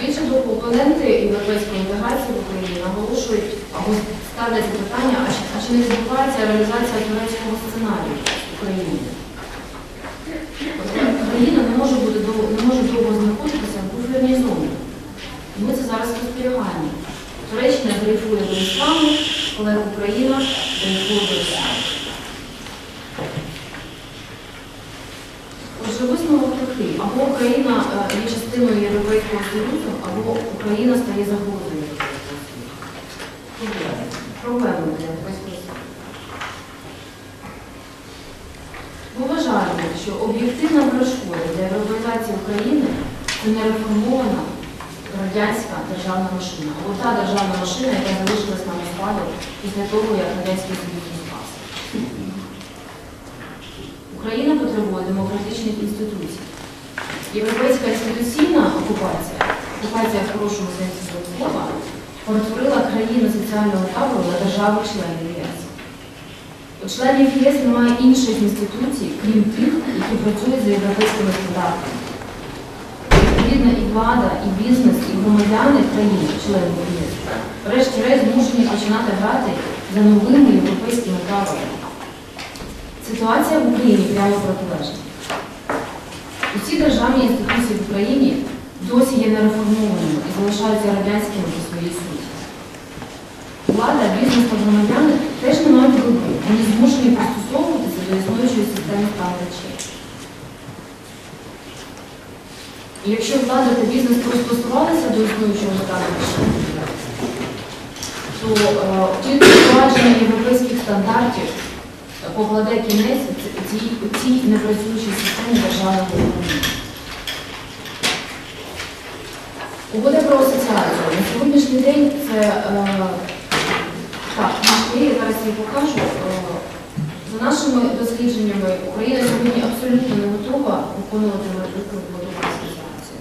Більше того, опоненти європейської інтеграції в Україні наголошують або ставлять запитання, а чи, не відбувається реалізація турецького сценарію в Україні? От Країна не може бути не може довго знаходитися в буферній зоні. І ми це зараз спостерігаємо. Туреччина дрейфує до ісламу, коли Україна дрейфує до ісламу. Отже, висновок такий. Або Україна е, є частиною Європейського Союзу, або Україна стає загрозою Європейського Союзу. Для Європейського. Ми вважаємо, що об'єктивна перешкода для європейської України це нереформована радянська державна машина, або та державна машина, яка залишилась на розпаду після того, як Радянський Союз розпався. Україна потребує демократичних інституцій. Європейська інституційна окупація, окупація в хорошому сенсі цього слова, перетворила країни соціального табору на держави-членів ЄС. У членів ЄС немає інших інституцій, крім тих, які працюють за європейськими стандартами. Відповідно, і влада, і бізнес, і громадяни країн, членів ЄС, врешті-решт змушені починати грати за новими європейськими правилами. Ситуація в Україні прямо протилежна. Усі державні інституції в Україні досі є нереформованими і залишаються радянськими по своїй суті. Влада, бізнес та громадяни теж не мають вибору, вони змушені пристосовуватися до існуючої системи речей. І якщо влада та бізнес пристосувалися до існуючого стану то е, тільки впровадження європейських покладе кінець цій, цій непрацюючій системі державного управління. Угода про асоціацію. На сьогоднішній день це е, так, я зараз її покажу. Е, за нашими дослідженнями, Україна сьогодні абсолютно не готова виконувати маршрутну угоду про асоціацію.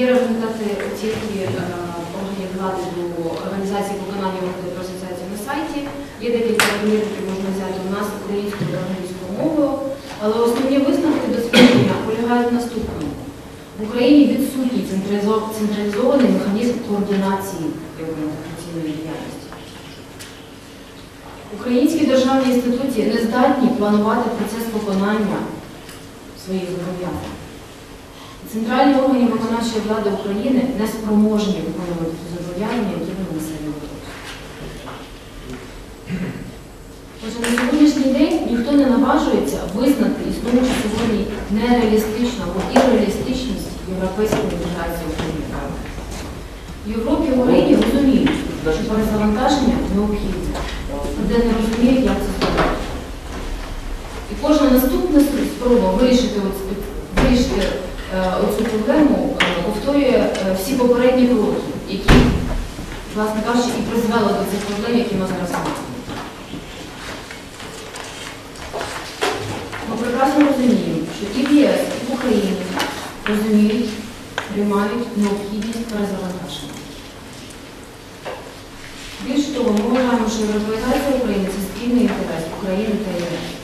Є результати оцінки е, органів влади до організації виконання угоди про асоціацію на сайті. Є декілька які можна взяти у нас українською та англійською мовою, але основні висновки дослідження полягають в наступному. В Україні відсутній централізований механізм координації інтеграційної діяльності. Українські державні інституції не здатні планувати процес виконання своїх зобов'язань. Центральні органи виконавчої влади України не спроможні виконувати зобов'язання, які вони на. Отже, на сьогоднішній день ніхто не наважується визнати існуючу сьогодні нереалістичну або ірреалістичність європейської інтеграції України. В Європі і Україні розуміють, що перезавантаження необхідне, де не розуміють, як це зробити. І кожна наступна спроба вирішити, вирішити оцю проблему е, повторює е, всі попередні кроки, які, власне кажучи, і призвели до цих проблем, які ми зараз маємо. Ми прекрасно розуміємо, що і в ЄС, і в Україні розуміють, приймають необхідність перезавантаження. Більше того, ми вважаємо, що європейська України це спільний інтерес України та ЄС.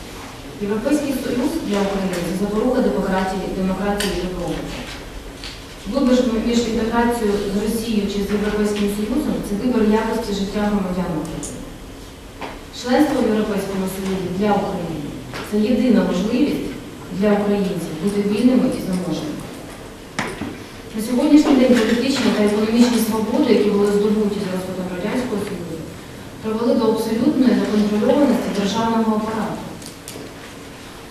Європейський Союз для України це запорука демократії, демократії добробуту. Вибір між інтеграцією з Росією чи з Європейським Союзом це вибір якості життя громадян України. Членство в Європейському Союзі для України це єдина можливість для українців бути вільними і заможними. На сьогоднішній день політичні та економічні свободи, які були здобуті з розпадом Радянського Союзу, привели до абсолютної неконтрольованості державного апарату.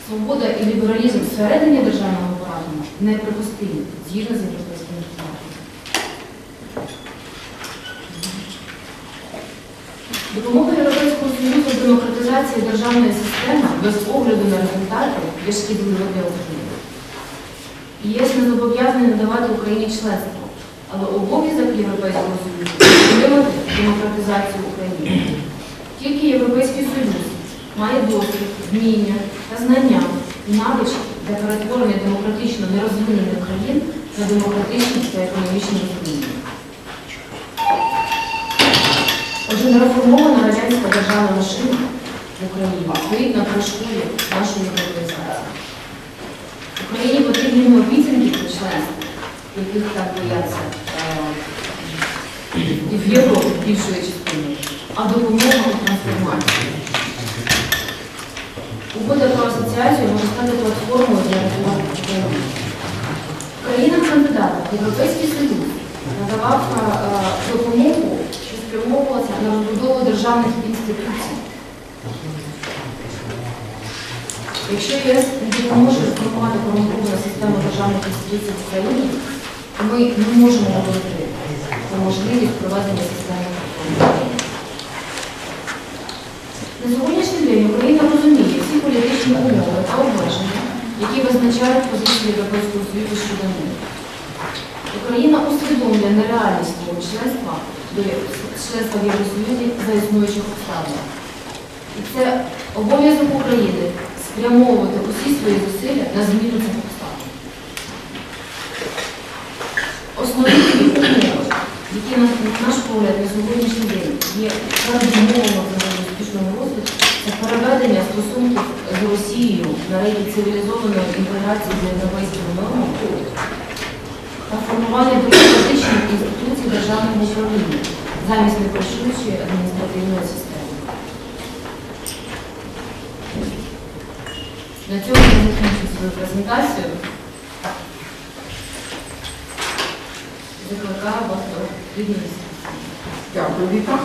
Свобода і лібералізм всередині державного апарату неприпустимі згідно з європейськими стандартами. Допомога Європейського Союзу демократизації державної системи без огляду на результати є шкідливо для України. ЄС не зобов'язаний надавати Україні членство, але обов'язок Європейського Союзу підтримати демократизацію України. Тільки Європейський Союз має досвід, вміння та знання і навички для перетворення демократично нерозвинених країн на демократичні та економічні розвинення. Отже, нереформована радянська державна машина в Україні стоїть на перешкоді нашої європейської. Україні потрібні не обіцянки про членство, яких так бояться е, і в Європі більшою частиною, а допомога у трансформації. Про асоціацію може стати платформою для розвитку. Країнам-кандидатам Європейський Союз надавав допомогу, що спрямовувалася на розбудову державних інституцій. Якщо ЄС не допоможе реформувати корумповану систему державних інституцій в Україні, то ми не можемо говорити про можливість проведення системи. На сьогоднішній день Україна розуміє всі умови та обмеження, які визначають позицію Європейського Союзу щодо них. Україна усвідомлює нереальність свого членства до членства в Євросоюзі за існуючих обставин. І це обов'язок України спрямовувати усі свої зусилля на зміну цих обставин. Основні умови, які на наш погляд на сьогоднішній день є передумовами взагалі розвитку, це переведення стосунків з Росією на рівні цивілізованої інтеграції з європейськими нормами та формування демократичних інституцій державного управління замість непрошуючої адміністративної системи. На цьому я закінчу свою презентацію. Закликаю вас до відмінності. Дякую, Віка.